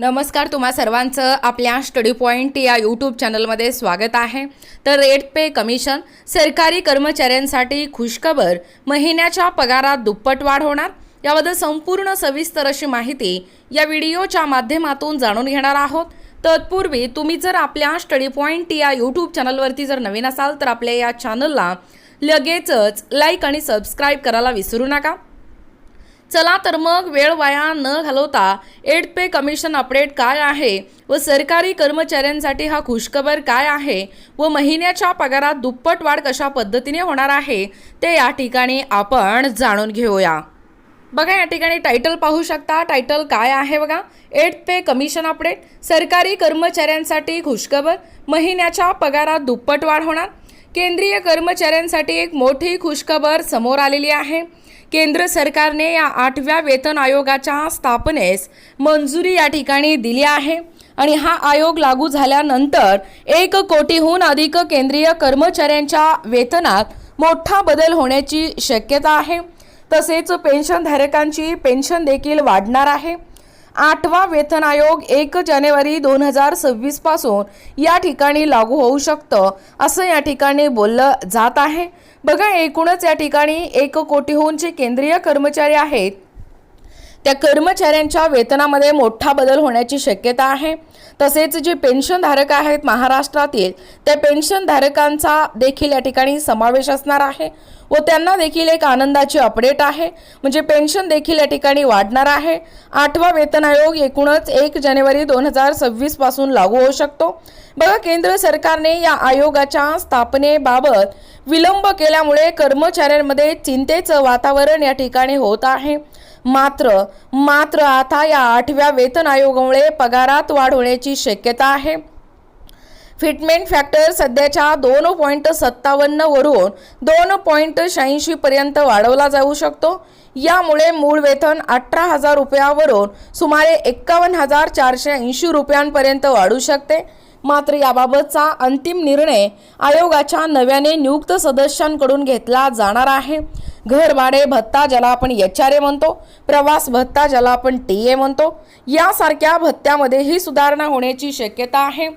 नमस्कार तुम्हा सर्वांचं. आपल्या स्टडी पॉईंट या यूट्यूब चॅनलमध्ये स्वागत आहे. तर रेट पे कमिशन सरकारी कर्मचाऱ्यांसाठी खुशखबर महिन्याच्या पगारात दुप्पट वाढ होणार? याबद्दल संपूर्ण सविस्तर अशी माहिती या व्हिडिओच्या माध्यमातून जाणून घेणार आहोत. तत्पूर्वी तुम्ही जर आपल्या स्टडी पॉईंट या यूट्यूब चॅनलवरती जर नवीन असाल तर आपल्या या चॅनलला लगेचच लाईक आणि सबस्क्राईब करायला विसरू नका. चला तर मग वेळ वाया न घालवता एड पे कमिशन अपडेट काय आहे व सरकारी कर्मचाऱ्यांसाठी हा खुशखबर काय आहे व महिन्याच्या पगारात दुप्पट वाढ कशा पद्धतीने होणार आहे ते या ठिकाणी आपण जाणून घेऊया. बघा या ठिकाणी टायटल पाहू शकता. टायटल काय आहे बघा? Eighth pay commission update. सरकारी कर्मचाऱ्यांसाठी खुशखबर. महिन्याच्या पगारात दुप्पट वाढ होणार. केंद्रीय कर्मचाऱ्यांसाठी एक मोठी खुशखबर समोर आलेली आहे. केंद्र सरकारने या आठव्या वेतन आयोगाच्या स्थापनेस मंजुरी या ठिकाणी दिली आहे आणि हा आयोग लागू झाल्यानंतर एक कोटीहून अधिक केंद्रीय कर्मचाऱ्यांच्या वेतनात मोठा बदल होण्याची शक्यता आहे. तसेच पेन्शनधारकांची पेन्शन देखील वाढणार आहे. आठवा वेतन आयोग एक जानेवारी दोन हजार सव्वीसपासून या ठिकाणी लागू होऊ शकतं असं या ठिकाणी बोललं जात आहे. बघा एकूणच या ठिकाणी एक कोटीहूनचे केंद्रीय कर्मचारी आहेत. त्या कर्मचाऱ्यांच्या वेतनामध्ये मोठा बदल होण्याची शक्यता आहे. तसेच जे पेन्शनधारक आहेत महाराष्ट्रातील त्या पेन्शनधारकांचा देखील या ठिकाणी समावेश असणार आहे व त्यांना देखील एक आनंदाची अपडेट आहे. म्हणजे पेन्शन देखील या ठिकाणी वाढणार आहे. आठवा वेतन आयोग एकूणच एक जानेवारी दोन हजार सव्वीसपासून लागू होऊ शकतो. बघा केंद्र सरकारने या आयोगाच्या स्थापनेबाबत विलंब केल्यामुळे कर्मचाऱ्यांमध्ये चिंतेचं वातावरण या ठिकाणी होत आहे. मात्र मात्र आता या आठव्या वेतन आयोगामुळे पगारात वाढ होण्याची शक्यता आहे. फिटमेंट फॅक्टर सध्याच्या दोन पॉईंट सत्तावन्न वरून दोन पॉईंट शहाऐंशी पर्यंत वाढवला जाऊ शकतो. यामुळे मूळ वेतन अठरा हजार रुपयावरून सुमारे एक्कावन्न हजार चारशे ऐंशी रुपयांपर्यंत वाढू शकते. मात्र याबाबतचा अंतिम निर्णय आयोगाच्या नव्याने नियुक्त सदस्यांकडून घेतला जाणार आहे. घर भाडे भत्ता ज्याला आपण एच आर ए म्हणतो प्रवास भत्ता ज्याला आपण टी ए म्हणतो यासारख्या भत्त्यामध्येही सुधारणा होण्याची शक्यता आहे.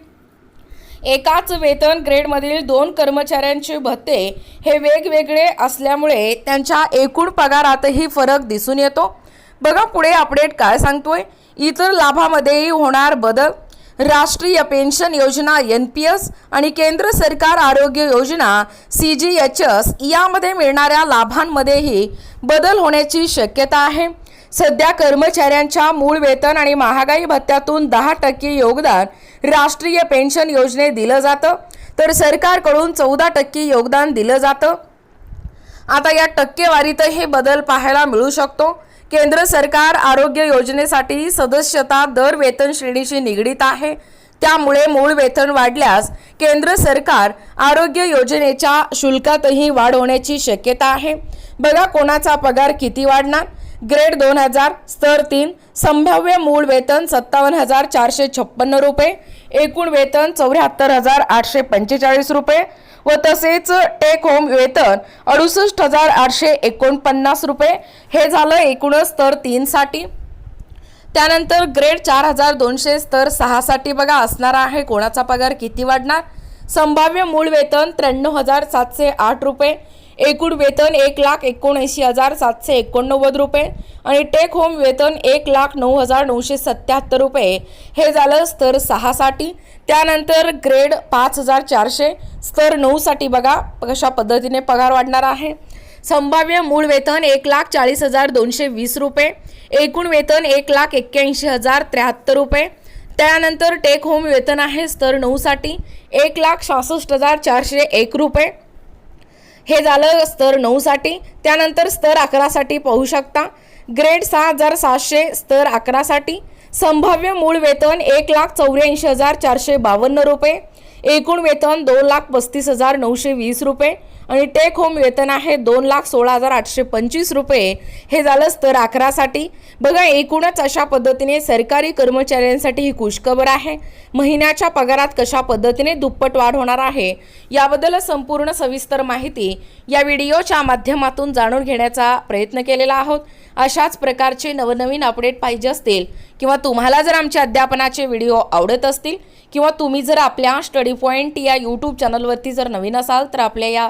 एकाच वेतन ग्रेडमधील दोन कर्मचाऱ्यांचे भत्ते हे वेगवेगळे असल्यामुळे त्यांच्या एकूण पगारातही फरक दिसून येतो. बघा पुढे अपडेट काय सांगतोय. इतर लाभामध्येही होणार बदल. राष्ट्रीय पेन्शन योजना एन पी एस आणि केंद्र सरकार आरोग्य योजना सी जी एच एस यामध्ये मिळणाऱ्या लाभांमध्येही बदल होण्याची शक्यता आहे. सध्या कर्मचाऱ्यांच्या मूळ वेतन आणि महागाई भत्त्यातून दहा टक्के योगदान राष्ट्रीय पेन्शन योजनेत दिलं जातं. तर सरकारकडून चौदा टक्के योगदान दिलं जातं. आता या टक्केवारीतही बदल पाहायला मिळू शकतो. केंद्र सरकार आरोग्य योजनेसाठी सदस्यता दर वेतन श्रेणीशी निगडीत आहे. त्यामुळे मूळ वेतन वाढल्यास केंद्र सरकार आरोग्य योजनेच्या शुल्कातही वाढ होण्याची शक्यता आहे. बघा कोणाचा पगार किती वाढणार? ग्रेड दोन हजार स्तर तीन संभाव्य मूळ वेतन सत्तावन्न हजार चारशे छप्पन्न रुपये एकूण वेतन चौऱ्याहत्तर हजार आठशे पंचेचाळीस रुपये व तसेच टेक होम वेतन अडुसष्ट हजार आठशे एकोणपन्नास रुपये. हे झालं एकूणच स्तर तीनसाठी. त्यानंतर ग्रेड चार हजार दोनशे स्तर सहासाठी बघा असणार आहे कोणाचा पगार किती वाढणार? संभाव्य मूळ वेतन त्र्याण्णव हजार सातशे आठ रुपये. एकूण वेतन एक लाख एकोणऐंशी हजार सातशे एकोणनव्वद रुपये आणि टेक होम वेतन एक लाख नऊ हजार नऊशे सत्याहत्तर रुपये. हे झालं स्तर सहासाठी. त्यानंतर ग्रेड पाच हजार चारशे. स्तर नऊसाठी बघा कशा पद्धतीने पगार वाढणार आहे. संभाव्य मूळ वेतन एक लाख चाळीस हजार दोनशे वीस रुपये. एकूण वेतन एक लाख एक्क्याऐंशी हजार त्र्याहत्तर रुपये. त्यानंतर टेक होम वेतन आहे स्तर नऊसाठी. एक लाख सहासष्ट हजार चारशे एक रुपये. हे झालं स्तर नऊसाठी त्यानंतर स्तर अकरासाठी पाहू शकता. ग्रेड सहा हजार सातशे स्तर अकरासाठी संभाव्य मूळ वेतन एक लाख चौऱ्याऐंशी हजार चारशे बावन्न रुपये. एकूण वेतन दोन लाख पस्तीस हजार नऊशे वीस रुपये. आणि टेक होम वेतन आहे दोन लाख सोळा हजार आठशे पंचवीस रुपये. हे झालं स्तर अकरासाठी. बघा एकूणच अशा पद्धतीने सरकारी कर्मचाऱ्यांसाठी ही खुशखबर आहे. महिन्याच्या पगारात कशा पद्धतीने दुप्पट वाढ होणार आहे याबद्दल संपूर्ण सविस्तर माहिती या व्हिडिओच्या माध्यमातून जाणून घेण्याचा प्रयत्न केलेला आहोत. अशाच प्रकारचे नवनवीन अपडेट पाहिजे असतील किंवा तुम्हाला जर आमचे अध्यापनाचे व्हिडिओ आवडत असतील किंवा तुम्ही जर आपल्या स्टडी पॉईंट या यूट्यूब चॅनलवरती जर नवीन असाल तर आपल्या या